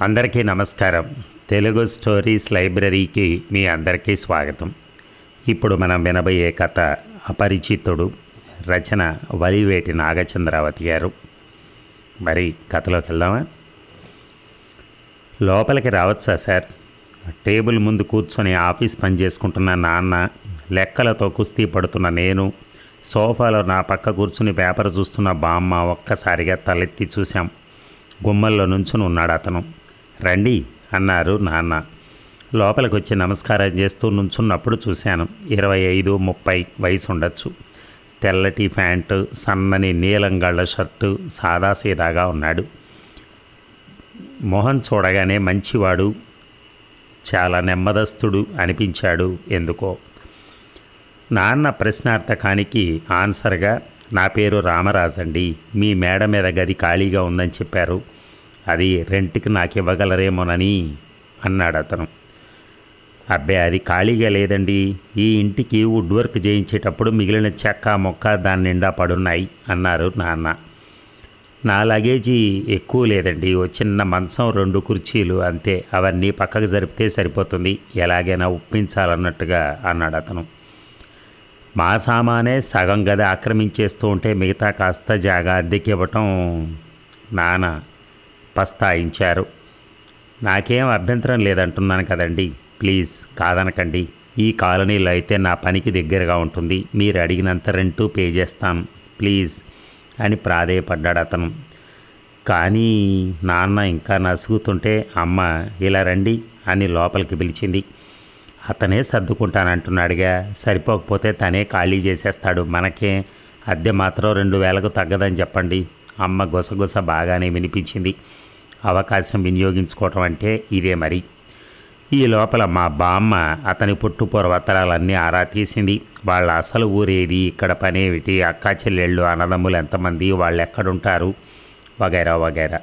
అందరికీ నమస్కారం. తెలుగు స్టోరీస్ లైబ్రరీకి మీ అందరికీ స్వాగతం. ఇప్పుడు మనం వినబోయే కథ అపరిచితుడు రచన వలివేటి నాగచంద్రావతి గారు. మరి కథలోకి వెళ్దామా? లోపలికి రావచ్చా సార్? టేబుల్ ముందు కూర్చొని ఆఫీస్ పని చేసుకుంటున్న నాన్న లెక్కలతో కుస్తీ పడుతున్న నేను సోఫాలో నా పక్క కూర్చుని పేపర్ చూస్తున్న బామ్మ ఒక్కసారిగా తలెత్తి చూశాం. గుమ్మల్లో నుంచుని ఉన్నాడు అతను. రండి అన్నారు నాన్న. లోపలికి వచ్చి నమస్కారం చేస్తూ నుంచున్నప్పుడు చూశాను. ఇరవై ఐదు ముప్పై వయసు ఉండొచ్చు తెల్లటి ప్యాంటు సన్నని నీలం గళ్ళ షర్టు సాదాసీదాగా ఉన్నాడు. మోహన్ చూడగానే మంచివాడు చాలా నెమ్మదస్తుడు అనిపించాడు ఎందుకో. నాన్న ప్రశ్నార్థకానికి ఆన్సర్గా నా పేరు రామరాజండి మీ మేడ మీద గది ఖాళీగా ఉందని చెప్పారు. అది రెంట్కి నాకు ఇవ్వగలరేమోనని అన్నాడు అతను. అబ్బే అది ఖాళీగా లేదండి. ఈ ఇంటికి వుడ్ వర్క్ చేయించేటప్పుడు మిగిలిన చెక్క మొక్క దాని నిండా పడున్నాయి అన్నారు నాన్న. నా లగేజీ ఎక్కువ లేదండి. ఓ చిన్న మంచం రెండు కుర్చీలు అంతే. అవన్నీ పక్కకు జరిపితే సరిపోతుంది. ఎలాగైనా ఒప్పించాలన్నట్టుగా అన్నాడు అతను. మా సామానే సగం గది ఆక్రమించేస్తూ ఉంటే మిగతా కాస్త జాగా అద్దెకి ఇవ్వటం నాన్న పస్తాయించారు నాకేం అభ్యంతరం లేదంటున్నాను కదండి. ప్లీజ్ కాదనకండి. ఈ కాలనీలో అయితే నా పనికి దగ్గరగా ఉంటుంది. మీరు అడిగినంత రెంటూ పే చేస్తాను. ప్లీజ్ అని ప్రాధేయపడ్డాడు అతను. కానీ నాన్న ఇంకా నసుగుతుంటే అమ్మ ఇలా రండి అని లోపలికి పిలిచింది. అతనే సర్దుకుంటానంటున్నాడుగా. సరిపోకపోతే తనే ఖాళీ చేసేస్తాడు. మనకే అద్దె మాత్రం రెండు వేలకు తగ్గదని చెప్పండి. అమ్మ గుసగుస బాగానే వినిపించింది. అవకాశం వినియోగించుకోవటం అంటే ఇదే మరి. ఈ లోపల మా బామ్మ అతని పుట్టు పూర్వతరాలన్నీ ఆరా తీసింది. వాళ్ళ అసలు ఊరేది ఇక్కడ పనేమిటి అక్కా చెల్లెళ్ళు అన్నదమ్ములు ఎంతమంది వాళ్ళు ఎక్కడుంటారు వగైరా వగైరా.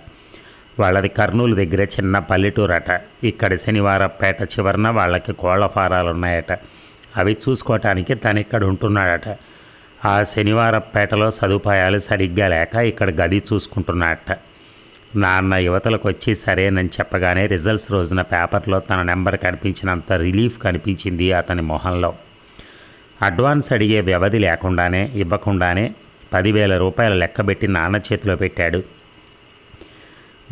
వాళ్ళది కర్నూలు దగ్గర చిన్న పల్లెటూరట. ఇక్కడ శనివారపేట చివరన వాళ్ళకి కోళ్ళ ఫారాలు ఉన్నాయట అవి చూసుకోవటానికి తను ఇక్కడ ఉంటున్నాడట. ఆ శనివారపేటలో సదుపాయాలు సరిగ్గా లేక ఇక్కడ గది చూసుకుంటున్నాడట. నాన్న యువతలకు వచ్చి సరేనని చెప్పగానే రిజల్ట్స్ రోజున పేపర్లో తన నెంబర్ కనిపించినంత రిలీఫ్ కనిపించింది అతని మొహంలో. అడ్వాన్స్ అడిగే వ్యవధి లేకుండానే ఇవ్వకుండానే పదివేల రూపాయల లెక్కబెట్టి నాన్న చేతిలో పెట్టాడు.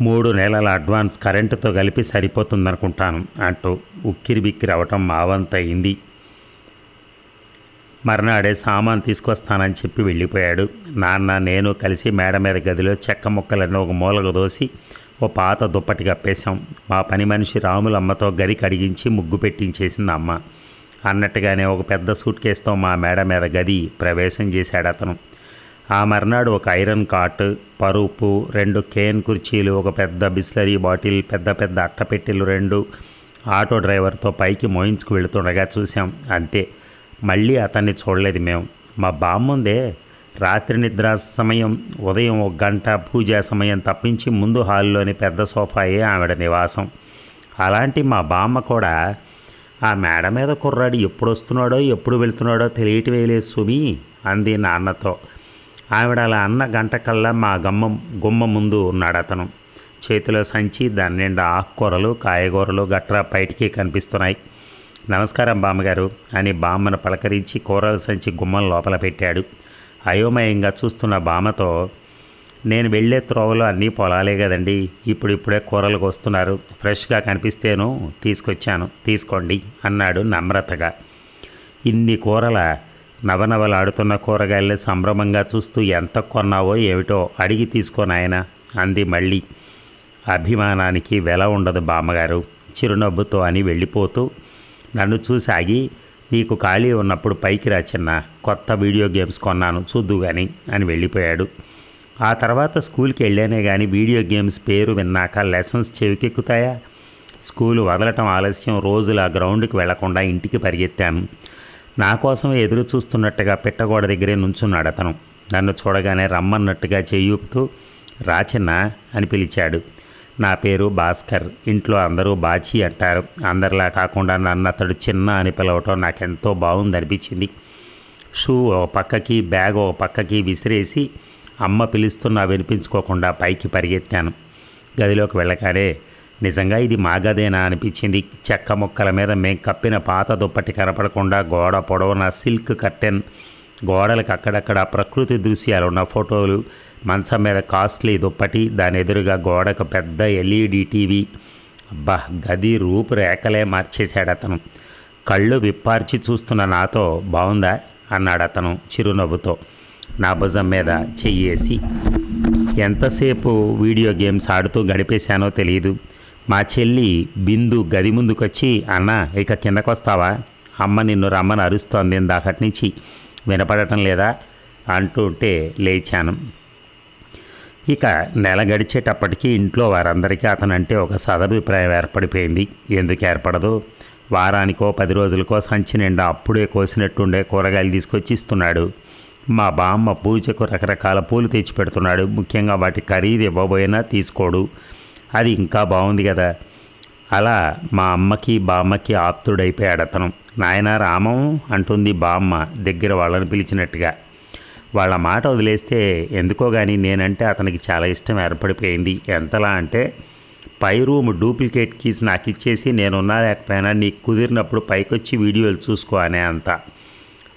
మూడు నెలల అడ్వాన్స్ కరెంటుతో కలిపి సరిపోతుందనుకుంటాను అంటూ ఉక్కిరి బిక్కిరి అవటం మావంతయింది మర్నాడే సామాన్ తీసుకొస్తానని చెప్పి వెళ్ళిపోయాడు. నాన్న నేను కలిసి మేడ మీద గదిలో చెక్క ముక్కలన్నీ ఒక మూలకు దోసి ఓ పాత దుప్పటి కప్పేశాం. మా పని మనిషి రాములమ్మతో గది కడిగించి ముగ్గు పెట్టించేసింది అమ్మ. అన్నట్టుగానే ఒక పెద్ద సూట్ కేసుతో మా మేడ మీద గది ప్రవేశం చేశాడు అతను. ఆ మర్నాడు ఒక ఐరన్ కాట్ పరుపు రెండు కేన్ కుర్చీలు ఒక పెద్ద బిస్లరీ బాటిల్ పెద్ద పెద్ద అట్టపెట్టెలు రెండు ఆటో డ్రైవర్తో పైకి మోయించుకు వెళుతుండగా చూసాం అంతే. మళ్ళీ అతన్ని చూడలేదు మేము. మా బామ్ముందే రాత్రి నిద్ర సమయం ఉదయం ఒక గంట పూజా సమయం తప్పించి ముందు హాల్లోని పెద్ద సోఫాయే ఆవిడ నివాసం. అలాంటి మా బామ్మ కూడా ఆ మేడ మీద కుర్రాడు ఎప్పుడు వస్తున్నాడో ఎప్పుడు వెళ్తున్నాడో తెలియటమే లేదు సుమి అంది నాన్నతో. ఆవిడ అలా అన్న గంట కల్లా మా గమ్మం గుమ్మ ముందు ఉన్నాడు అతను. చేతిలో సంచి దాని నిండా ఆకుకూరలు కాయగూరలు గట్రా బయటికి కనిపిస్తున్నాయి. నమస్కారం బామ్మగారు అని బామ్మను పలకరించి కూరల సంచి గుమ్మం లోపల పెట్టాడు. అయోమయంగా చూస్తున్న బామ్మతో నేను వెళ్ళే త్రోవలో అన్నీ పొలాలే కదండి. ఇప్పుడిప్పుడే కూరలకు వస్తున్నారు. ఫ్రెష్గా కనిపిస్తేను తీసుకొచ్చాను. తీసుకోండి అన్నాడు నమ్రతగా. ఇన్ని కూరల నవనవలాడుతున్న కూరగాయల్ని సంభ్రమంగా చూస్తూ ఎంత కొన్నావో ఏమిటో అడిగి తీసుకోనాయన అంది మళ్ళీ. అభిమానానికి వెల ఉండదు బామ్మగారు. చిరునవ్వుతో అని వెళ్ళిపోతూ నన్ను చూసి ఆగి నీకు ఖాళీ ఉన్నప్పుడు పైకి రా చిన్న కొత్త వీడియో గేమ్స్ కొన్నాను చూద్దు కానీ అని వెళ్ళిపోయాడు. ఆ తర్వాత స్కూల్కి వెళ్ళానే కానీ వీడియో గేమ్స్ పేరు విన్నాక లెసన్స్ చెవికెక్కుతాయా? స్కూలు వదలటం ఆలస్యం రోజులు ఆ గ్రౌండ్కి వెళ్ళకుండా ఇంటికి పరిగెత్తాను. నా కోసం ఎదురు చూస్తున్నట్టుగా పిట్టగోడ దగ్గరే నుంచున్నాడు అతను. నన్ను చూడగానే రమ్మన్నట్టుగా చేయూపుతూ రాచిన్న అని పిలిచాడు. నా పేరు భాస్కర్. ఇంట్లో అందరూ బాచి అంటారు. అందరిలా కాకుండా నన్ను అతడు చిన్న అని పిలవటం నాకెంతో బాగుంది అనిపించింది. షూ ఒక పక్కకి బ్యాగ్ ఓ పక్కకి విసిరేసి అమ్మ పిలుస్తున్నా వినిపించుకోకుండా పైకి పరిగెత్తాను. గదిలోకి వెళ్ళగానే నిజంగా ఇది మా గదేనా? అనిపించింది. చెక్క ముక్కల మీద మేం కప్పిన పాత దుప్పటి కనపడకుండా గోడ పొడవున సిల్క్ కర్టెన్ గోడలకు అక్కడక్కడ ప్రకృతి దృశ్యాలు ఉన్న ఫోటోలు మంచం మీద కాస్ట్లీ దుప్పటి దాని ఎదురుగా గోడకు పెద్ద ఎల్ఈడి టీవీ. అబ్బా గది రూపురేఖలే మార్చేశాడు అతను కళ్ళు విప్పార్చి చూస్తున్న నాతో బాగుందా అన్నాడు అతను చిరునవ్వుతో. నా భుజం మీద చెయ్యేసి. ఎంతసేపు వీడియో గేమ్స్ ఆడుతూ గడిపేశానో తెలియదు మా చెల్లి బిందు గది ముందుకొచ్చి అన్న ఇక కిందకొస్తావా? అమ్మ నిన్ను రమ్మని అరుస్తోంది ఇందాకటి నుంచి వినపడటం లేదా? అంటుంటే లేచాను. ఇక నెల గడిచేటప్పటికీ ఇంట్లో వారందరికీ అతనంటే ఒక సదభిప్రాయం ఏర్పడిపోయింది. ఎందుకు ఏర్పడదు? వారానికో పది రోజులకో సంచి నిండా అప్పుడే కోసినట్టుండే కూరగాయలు తీసుకొచ్చి ఇస్తున్నాడు. మా బామ్మ పూజకు రకరకాల పూలు తెచ్చి పెడుతున్నాడు. ముఖ్యంగా వాటి ఖరీదు ఇవ్వబోయినా తీసుకోడు. అది ఇంకా బాగుంది కదా. అలా మా అమ్మకి బామ్మకి ఆప్తుడైపోయాడు అతను నాయన రామం అంటుంది బామ్మ దగ్గర వాళ్ళని పిలిచినట్టుగా. వాళ్ళ మాట వదిలేస్తే ఎందుకో కానీ నేనంటే అతనికి చాలా ఇష్టం ఏర్పడిపోయింది. ఎంతలా అంటే పై రూమ్ డూప్లికేట్ కీస్ నాకు ఇచ్చేసి నేనున్నా లేకపోయినా నీకు కుదిరినప్పుడు పైకొచ్చి వీడియోలు చూసుకో అనే అంత.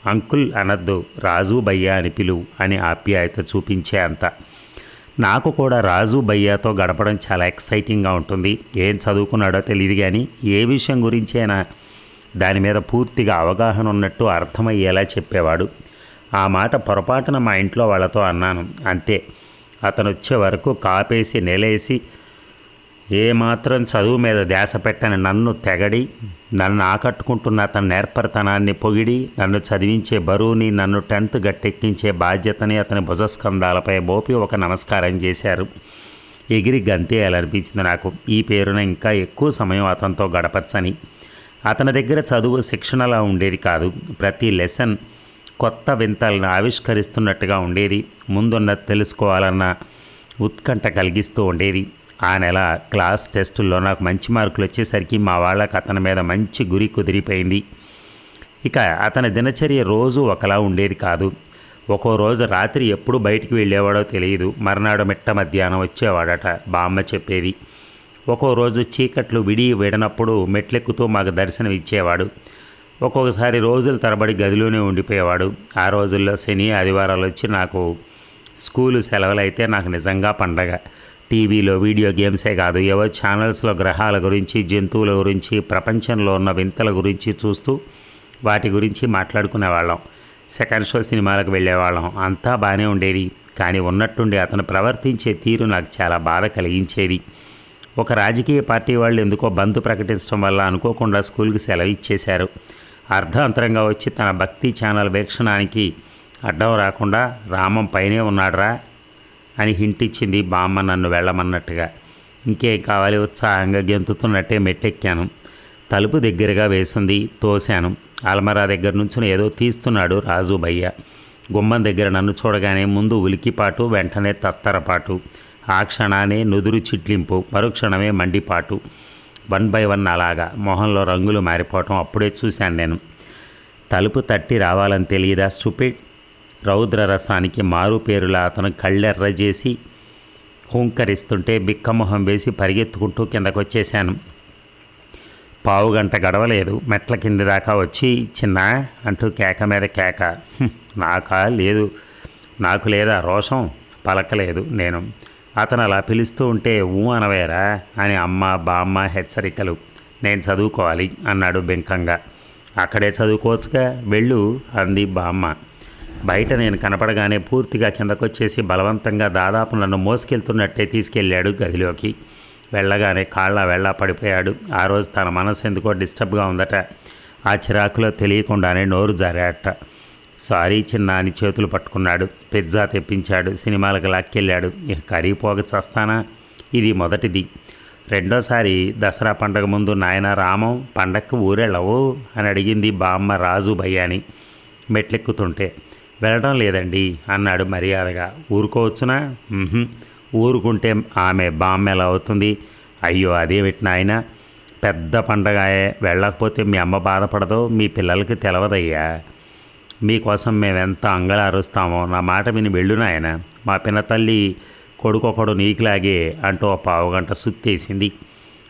అంకుల్ అనద్దు రాజు భయ్యా అని పిలువు అని ఆప్యాయత చూపించే అంత. నాకు కూడా రాజు భయ్యాతో గడపడం చాలా ఎక్సైటింగ్గా ఉంటుంది. ఏం చదువుకున్నాడో తెలియదు కానీ ఏ విషయం గురించైనా దాని మీద పూర్తిగా అవగాహన ఉన్నట్టు అర్థమయ్యేలా చెప్పేవాడు. ఆ మాట పొరపాటున మా ఇంట్లో వాళ్ళతో అన్నాను. అంతే. అతను వచ్చే వరకు కాపేసి నెలేసి ఏమాత్రం చదువు మీద ధ్యాస పెట్టని నన్ను తెగడి నన్ను ఆకట్టుకుంటున్న అతని నేర్పరితనాన్ని పొగిడి నన్ను చదివించే బరువుని నన్ను టెన్త్ గట్టెక్కించే బాధ్యతని అతని భుజస్కంధాలపై మోపి ఒక నమస్కారం చేశారు. ఎగిరి గంతేయాలనిపించింది నాకు. ఈ పేరున ఇంకా ఎక్కువ సమయం అతనితో గడపచ్చని. అతని దగ్గర చదువు శిక్షణలా ఉండేది కాదు. ప్రతి లెసన్ కొత్త వింతలను ఆవిష్కరిస్తున్నట్టుగా ఉండేది. ముందున్నది తెలుసుకోవాలన్న ఉత్కంఠ కలిగిస్తూ ఉండేది. ఆ నెల క్లాస్ టెస్టుల్లో నాకు మంచి మార్కులు వచ్చేసరికి మా వాళ్ళకి అతని మీద మంచి గురి కుదిరిపోయింది. ఇక అతని దినచర్య రోజు ఒకలా ఉండేది కాదు. ఒక్కో రోజు రాత్రి ఎప్పుడు బయటికి వెళ్ళేవాడో తెలియదు. మర్నాడు మిట్ట మధ్యాహ్నం వచ్చేవాడట బామ్మ చెప్పేది. ఒక్కో రోజు చీకట్లు విడి విడనప్పుడు మెట్లెక్కుతూ మాకు దర్శనం ఇచ్చేవాడు ఒక్కొక్కసారి రోజుల తరబడి గదిలోనే ఉండిపోయేవాడు. ఆ రోజుల్లో శని ఆదివారాలు వచ్చి నాకు స్కూలు సెలవులైతే నాకు నిజంగా పండగ. టీవీలో వీడియో గేమ్సే కాదు ఏవో ఛానల్స్లో గ్రహాల గురించి జంతువుల గురించి ప్రపంచంలో ఉన్న వింతల గురించి చూస్తూ వాటి గురించి మాట్లాడుకునేవాళ్ళం. సెకండ్ షో సినిమాలకు వెళ్ళేవాళ్ళం. అంతా బాగానే ఉండేది. కానీ ఉన్నట్టుండి అతను ప్రవర్తించే తీరు నాకు చాలా బాధ కలిగించేది. ఒక రాజకీయ పార్టీ వాళ్ళు ఎందుకో బంద్ ప్రకటించడం వల్ల అనుకోకుండా స్కూల్కి సెలవు ఇచ్చేశారు. అర్ధాంతరంగా వచ్చి తన భక్తి ఛానల్ వీక్షణానికి అడ్డం రాకుండా రామం పైనే ఉన్నాడ్రా అని హింట్ ఇచ్చింది బామ్మ నన్ను వెళ్ళమన్నట్టుగా. ఇంకేం కావాలి ఉత్సాహంగా గెంతుతున్నట్టే మెట్టెక్కాను. తలుపు దగ్గరగా వేసింది తోశాను. అల్మరా దగ్గర నుంచి ఏదో తీస్తున్నాడు రాజు భయ్య. గుమ్మం దగ్గర నన్ను చూడగానే ముందు ఉలికిపాటు వెంటనే తత్తరపాటు. ఆ క్షణానే నుదురు చిట్లింపు మరుక్షణమే మండిపాటు. వన్ బై వన్ అలాగా మొహంలో రంగులు మారిపోవటం అప్పుడే చూశాను నేను. తలుపు తట్టి రావాలని తెలియదా స్టూపిడ్? రౌద్ర రసానికి మారు పేరులా అతను కళ్ళెర్ర చేసి హుంకరిస్తుంటే బిక్కమొహం వేసి పరిగెత్తుకుంటూ కిందకొచ్చేశాను. పావు గంట గడవలేదు. మెట్ల కింద దాకా వచ్చి చిన్న అంటూ కేక మీద కేక. నాకా? లేదు. నాకు లేదా రోషం? పలకలేదు నేను. అతను అలా పిలుస్తూ ఉంటే ఊ అనవేరా అని అమ్మ బామ్మ హెచ్చరికలు. నేను చదువుకోవాలి అన్నాడు బెంకంగా. అక్కడే చదువుకోవచ్చుగా వెళ్ళు అంది బామ్మ. బయట నేను కనపడగానే పూర్తిగా కిందకొచ్చేసి బలవంతంగా దాదాపు నన్ను మోసుకెళ్తున్నట్టే తీసుకెళ్ళాడు గదిలోకి. వెళ్ళగానే కాళ్ళ వెళ్ళా పడిపోయాడు. ఆ రోజు తన మనసు ఎందుకో డిస్టర్బ్గా ఉందట. ఆ చిరాకులో తెలియకుండానే నోరు జారాట సారీ చిన్న అని చేతులు పట్టుకున్నాడు. పిజ్జా తెప్పించాడు. సినిమాలకు లాక్కెళ్ళాడు. ఇక కరిగిపోక చస్తానా? ఇది మొదటిది. రెండోసారి దసరా పండగ ముందు నాయన రామం పండక్కు ఊరెళ్ళవు? అని అడిగింది బామ్మ రాజు భయ్యాని మెట్లెక్కుతుంటే వెళ్ళడం లేదండి అన్నాడు మర్యాదగా. ఊరుకోవచ్చునా? ఊరుకుంటే ఆమె బామ్మ ఎలా అవుతుంది? అయ్యో అదేమిటి నాయన? పెద్ద పండగ వెళ్ళకపోతే మీ అమ్మ బాధపడదో మీ పిల్లలకి తెలవదయ్యా. మీకోసం మేమెంత అంగలారుస్తామో నా మాట విని వెళ్ళు నాయన. మా పిన్న తల్లి కొడుకొకడు నీకులాగే అంటూ ఒక పావుగంట సుత్తేసింది.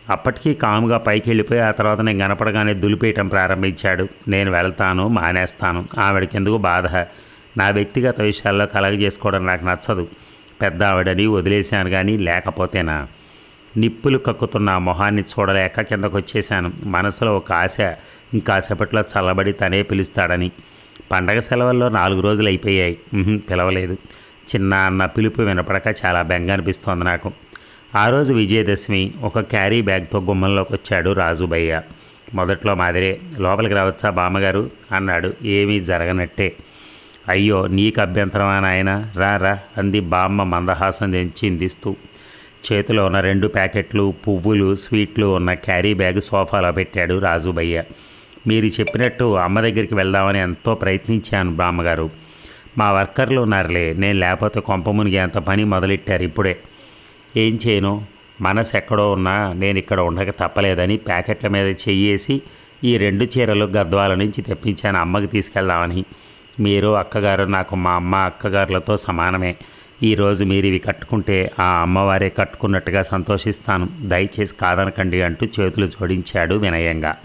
అప్పటికీ కాముగా పైకి వెళ్ళిపోయి ఆ తర్వాత నేను కనపడగానే దులిపేయటం ప్రారంభించాడు. నేను వెళ్తాను మానేస్తాను. ఆవిడకెందుకు బాధ? నా వ్యక్తిగత విషయాల్లో కలగ చేసుకోవడం నాకు నచ్చదు. పెద్ద ఆవిడని వదిలేశాను కానీ లేకపోతేనా? నిప్పులు కక్కుతున్న మొహాన్ని చూడలేక కిందకొచ్చేసాను మనసులో ఒక ఆశ ఇంకాసేపట్లో చల్లబడి తనే పిలుస్తాడని. పండగ సెలవుల్లో నాలుగు రోజులు అయిపోయాయి. పిలవలేదు. చిన్న అన్న పిలుపు వినపడక చాలా బెంగ అనిపిస్తోంది నాకు. ఆ రోజు విజయదశమి ఒక క్యారీ బ్యాగ్తో గుమ్మంలోకి వచ్చాడు రాజుబయ్య. మొదట్లో మాదిరే లోపలికి రావచ్చా బామ్మగారు? అన్నాడు. ఏమీ జరగనట్టే. అయ్యో నీకు అభ్యంతరమా నాయన? రా రా అంది బామ్మ మందహాసం చిందిస్తూ చేతిలో ఉన్న రెండు ప్యాకెట్లు పువ్వులు స్వీట్లు ఉన్న క్యారీ బ్యాగ్ సోఫాలో పెట్టాడు రాజుబయ్య. మీరు చెప్పినట్టు అమ్మ దగ్గరికి వెళ్దామని ఎంతో ప్రయత్నించాను బామ్మగారు. మా వర్కర్లు ఉన్నారులే నేను లేకపోతే కొంప మునిగి అంత పని మొదలెట్టారు ఇప్పుడే. ఏం చేయను? మనసు ఎక్కడో ఉన్నా నేను ఇక్కడ ఉండక తప్పలేదని ప్యాకెట్ల మీద చెయ్యేసి ఈ రెండు చీరలు గద్వాల నుంచి తెప్పించాను అమ్మకి తీసుకెళ్దామని. మీరు అక్కగారు నాకు మా అమ్మ అక్కగారులతో సమానమే. ఈరోజు మీరు ఇవి కట్టుకుంటే ఆ అమ్మవారే కట్టుకున్నట్టుగా సంతోషిస్తాను. దయచేసి కాదనకండి అంటూ చేతులు జోడించాడు వినయంగా.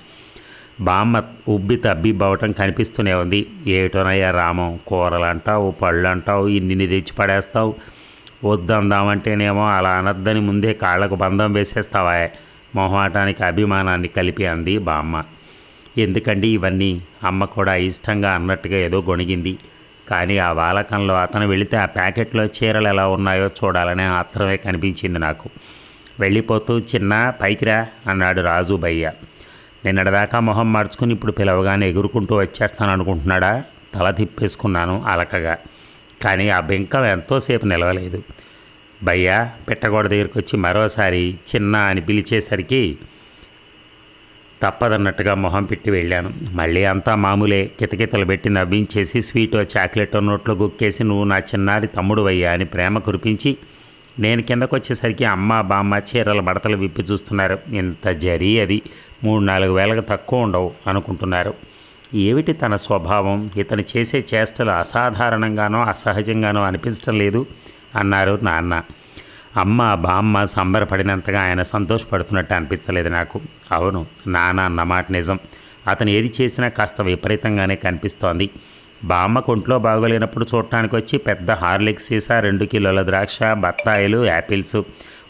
బామ్మ ఉబ్బి తబ్బిబ్బవటం కనిపిస్తూనే ఉంది. ఏటోనయ్యా రామం కూరలు అంటావు పళ్ళు అంటావు ఇన్ని తెచ్చి పడేస్తావు. వద్దందామంటేనేమో అలా అనద్దని ముందే కాళ్ళకు బంధం వేసేస్తావా? మొహమాటానికి అభిమానాన్ని కలిపి అంది బామ్మ. ఎందుకండి ఇవన్నీ? అమ్మ కూడా ఇష్టంగా అన్నట్టుగా ఏదో గొణిగింది. కానీ ఆ వాలకంలో అతను వెళితే ఆ ప్యాకెట్లో చీరలు ఎలా ఉన్నాయో చూడాలనే ఆత్రమే కనిపించింది నాకు. వెళ్ళిపోతూ చిన్న పైకిరా అన్నాడు రాజు భయ్య నిన్నటిదాకా మొహం మార్చుకుని ఇప్పుడు పిలవగానే ఎగురుకుంటూ వచ్చేస్తాను అనుకుంటున్నాడా తల తిప్పేసుకున్నాను అలకగా. కానీ ఆ బెంకం ఎంతోసేపు నిలవలేదు. భయ్యా పెట్టగోడ దగ్గరికి వచ్చి మరోసారి చిన్న అని పిలిచేసరికి తప్పదన్నట్టుగా మొహం పెట్టి వెళ్ళాను. మళ్ళీ అంతా మామూలే. కితకితలు పెట్టి నవ్వించేసి స్వీట్ చాక్లెట్ నోట్లో గుక్కేసి నువ్వు నా చిన్నారి తమ్ముడు అయ్యా అని ప్రేమ కురిపించి నేను కిందకు వచ్చేసరికి అమ్మ బామ్మ చీరల మడతలు విప్పి చూస్తున్నారు. ఇంత జరీ అది. మూడు నాలుగు వేలకు తక్కువ ఉండవు అనుకుంటున్నారు. ఏమిటి తన స్వభావం? ఇతను చేసే చేష్టలు అసాధారణంగానో అసహజంగానో అనిపించడం లేదు అన్నారు నాన్న. అమ్మ బామ్మ సంబరపడినంతగా ఆయన సంతోషపడుతున్నట్టు అనిపించలేదు నాకు. అవును నాన్న అన్నమాట నిజం. అతను ఏది చేసినా కాస్త విపరీతంగానే కనిపిస్తోంది. బామ్మ కొంట్లో బాగోలేనప్పుడు చూడటానికి వచ్చి పెద్ద హార్లిక్స్ సీసా రెండు కిలోల ద్రాక్ష బత్తాయిలు యాపిల్స్.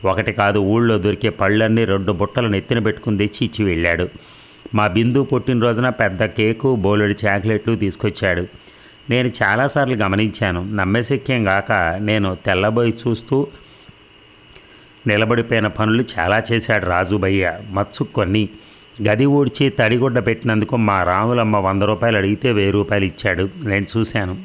ఒకటి కాదు ఊళ్ళో దొరికే పళ్ళన్నీ రెండు బుట్టలు నెత్తిన పెట్టుకుని తెచ్చి ఇచ్చి వెళ్ళాడు. మా బిందు పుట్టినరోజున పెద్ద కేకు బోలెడు చాక్లెట్లు తీసుకొచ్చాడు. నేను చాలాసార్లు గమనించాను. నమ్మశక్యం గాక నేను తెల్లబోయి చూస్తూ నిలబడిపోయిన పనులు చాలా చేశాడు రాజుబయ్య. మత్సు కొన్ని. గది ఊడ్చి తడిగుడ్డ పెట్టినందుకు మా రాములమ్మ వంద రూపాయలు అడిగితే వెయ్యి రూపాయలు ఇచ్చాడు. నేను చూశాను.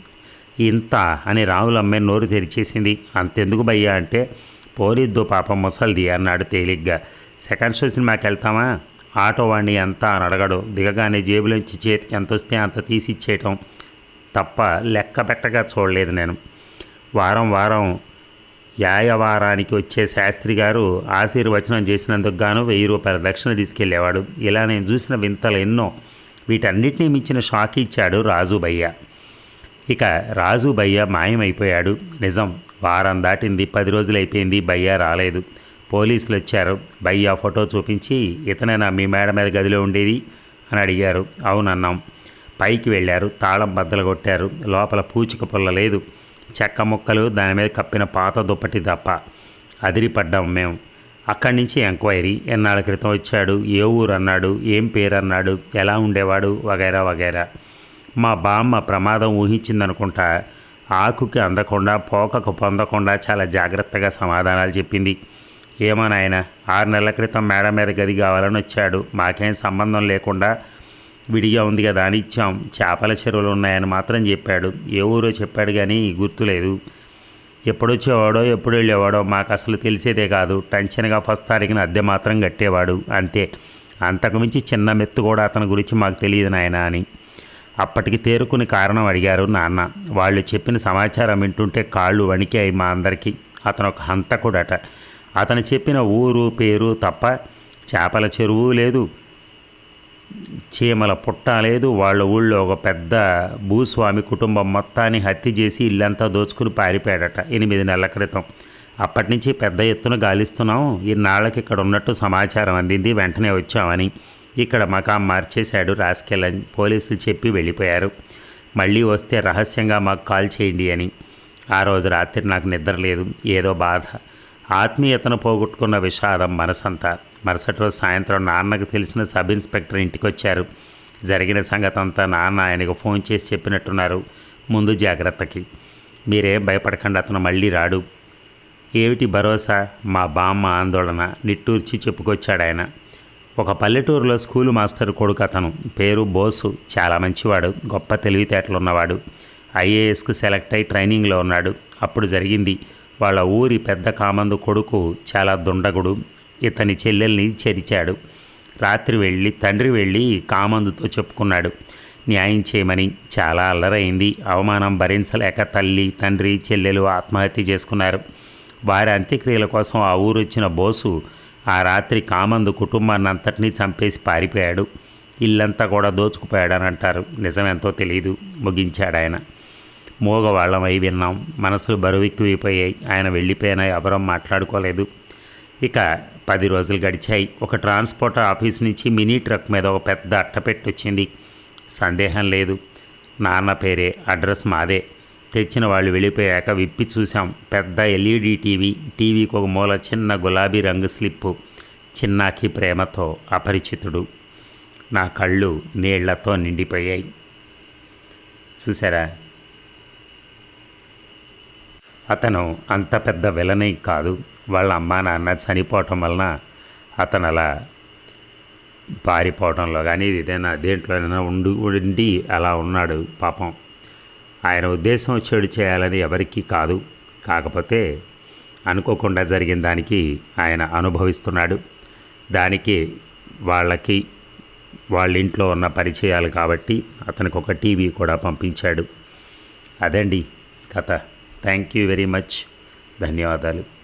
ఇంత అని రాములమ్మే నోరు తెరిచేసింది. అంతెందుకు భయ్యా అంటే పోలిద్దు పాపం ముసల్ది అన్నాడు తేలిగ్గా. సెకండ్ షో సినిమాకి వెళ్తామా? ఆటో వాడిని ఎంత అని అడగడు. దిగగానే జేబులోంచి చేతికి ఎంత వస్తే అంత తీసి ఇచ్చేయటం తప్ప లెక్క పెట్టగా చూడలేదు నేను. వారం వారం యాయవారానికి వచ్చే శాస్త్రి గారు ఆశీర్వచనం చేసినందుకు గాను వెయ్యి రూపాయల దక్షిణ తీసుకెళ్ళేవాడు ఇలా నేను చూసిన వింతలు ఎన్నో. వీటన్నిటినీ మించిన షాక్ ఇచ్చాడు రాజుబయ్య. ఇక రాజు భయ్య మాయమైపోయాడు. నిజం వారం దాటింది పది రోజులైపోయింది భయ్య రాలేదు. పోలీసులు వచ్చారు. భయ్య ఫోటో చూపించి ఇతనేనా మీ మేడ మీద గదిలో ఉండేది? అని అడిగారు. అవునన్నాం. పైకి వెళ్ళారు. తాళం బద్దలు కొట్టారు. లోపల పూచిక పుల్ల లేదు. చెక్క ముక్కలు దాని మీద కప్పిన పాత దుప్పటి తప్ప అదిరిపడ్డాం మేము అక్కడి నుంచి ఎంక్వైరీ. ఎన్నాళ్ళ క్రితం వచ్చాడు? ఏ ఊరు అన్నాడు ఏం పేరు అన్నాడు ఎలా ఉండేవాడు? వగైరా వగైరా. మా బామ్మ ప్రమాదం ఊహించిందనుకుంటా ఆకుకి అందకుండా పోకకు పొందకుండా చాలా జాగ్రత్తగా సమాధానాలు చెప్పింది. ఏమో నాయన ఆరు నెలల క్రితం మేడ మీద గది కావాలని వచ్చాడు. మాకేం సంబంధం లేకుండా విడిగా ఉంది కదా అని ఇచ్చాం. చేపల చెరువులు ఉన్నాయని మాత్రం చెప్పాడు. ఏ ఊరో చెప్పాడు కానీ గుర్తులేదు. ఎప్పుడొచ్చేవాడో ఎప్పుడు వెళ్ళేవాడో మాకు అసలు తెలిసేదే కాదు. టెన్షన్గా ఫస్ట్ తారీఖున అద్దె మాత్రం కట్టేవాడు. అంతే. అంతకుమించి చిన్న మెత్తు కూడా అతని గురించి మాకు తెలియదు నాయన అని. అప్పటికి తేరుకుని కారణం అడిగారు నాన్న. వాళ్ళు చెప్పిన సమాచారం వింటుంటే కాళ్ళు వణికాయి మా అందరికీ. అతను ఒక హంతకుడట. అతను చెప్పిన ఊరు పేరు తప్ప చేపల చెరువు లేదు. చీమల పుట్ట లేదు. వాళ్ళ ఊళ్ళో ఒక పెద్ద భూస్వామి కుటుంబం మొత్తాన్ని హత్య చేసి ఇల్లంతా దోచుకుని పారిపోయాడట ఎనిమిది నెలల క్రితం. అప్పటి నుంచి పెద్ద ఎత్తున గాలిస్తున్నాం. ఇన్నాళ్ళకి ఇక్కడ ఉన్నట్టు సమాచారం అందింది. వెంటనే వచ్చామని ఇక్కడ మకాం మార్చేశాడు రాసుకెళ్ళని పోలీసులు చెప్పి వెళ్ళిపోయారు. మళ్ళీ వస్తే రహస్యంగా మాకు కాల్ చేయండి అని. ఆ రోజు రాత్రి నాకు నిద్ర లేదు. ఏదో బాధ. ఆత్మీయతను పోగొట్టుకున్న విషాదం మనసంతా. మరుసటి రోజు సాయంత్రం నాన్నకు తెలిసిన సబ్ ఇన్స్పెక్టర్ ఇంటికి వచ్చారు జరిగిన సంగతి అంతా నాన్న ఆయనకు ఫోన్ చేసి చెప్పినట్టున్నారు ముందు జాగ్రత్తకి. మీరేం భయపడకండి అతను మళ్ళీ రాడు. ఏమిటి భరోసా? మా బామ్మ ఆందోళన నిట్టూర్చి చెప్పుకొచ్చాడు ఆయన. ఒక పల్లెటూరులో స్కూలు మాస్టర్ కొడుకు అతను. పేరు బోసు చాలా మంచివాడు గొప్ప తెలివితేటలు ఉన్నవాడు ఐఏఎస్కు సెలెక్ట్ అయి ట్రైనింగ్లో ఉన్నాడు. అప్పుడు జరిగింది వాళ్ళ ఊరి పెద్ద కామందు కొడుకు చాలా దుండగుడు. ఇతని చెల్లెల్ని చెరిచాడు. రాత్రి వెళ్ళి తండ్రి వెళ్ళి కామందుతో చెప్పుకున్నాడు. న్యాయం చేయమని చాలా అల్లరైంది. అవమానం భరించలేక తల్లి తండ్రి చెల్లెలు ఆత్మహత్య చేసుకున్నారు. వారి అంత్యక్రియల కోసం ఆ ఊరు వచ్చిన బోసు ఆ రాత్రి కామందు కుటుంబాన్ని అంతటినీ చంపేసి పారిపోయాడు. ఇల్లంతా కూడా దోచుకుపోయాడని అంటారు. నిజమెంతో తెలియదు ముగించాడు ఆయన మూగవాళ్ళమై విన్నాం. మనసులు బరువెక్కిపోయాయి. ఆయన వెళ్ళిపోయినా ఎవరం మాట్లాడుకోలేదు. ఇక పది రోజులు గడిచాయి. ఒక ట్రాన్స్పోర్ట్ ఆఫీస్ నుంచి మినీ ట్రక్ మీద ఒక పెద్ద అట్టపెట్టి వచ్చింది సందేహం లేదు. నాన్న పేరే అడ్రస్ మాదే. తెచ్చిన వాళ్ళు వెళ్ళిపోయాక విప్పి చూసాం పెద్ద ఎల్ఈడి టీవీ టీవీకి ఒక మూల చిన్న గులాబీ రంగు స్లిప్పు. చిన్నాకి ప్రేమతో అపరిచితుడు. నా కళ్ళు నీళ్ళతో నిండిపోయాయి. చూసారా అతను అంత పెద్ద విలనే కాదు. వాళ్ళ అమ్మా నాన్న చనిపోవటం వలన అతను అలా పారిపోవటంలో కానీ ఏదైనా దేంట్లోనైనా ఉండి ఉండి అలా ఉన్నాడు పాపం. ఆయన ఉద్దేశం చెడు చేయాలని ఎవరికీ కాదు. కాకపోతే అనుకోకుండా జరిగిన దానికి ఆయన అనుభవిస్తున్నాడు. దానికి వాళ్ళకి వాళ్ళ ఇంట్లో ఉన్న పరిచయాలు కాబట్టి అతనికి ఒక టీవీ కూడా పంపించాడు. అదండి కథ. Thank you very much. ధన్యవాదాలు.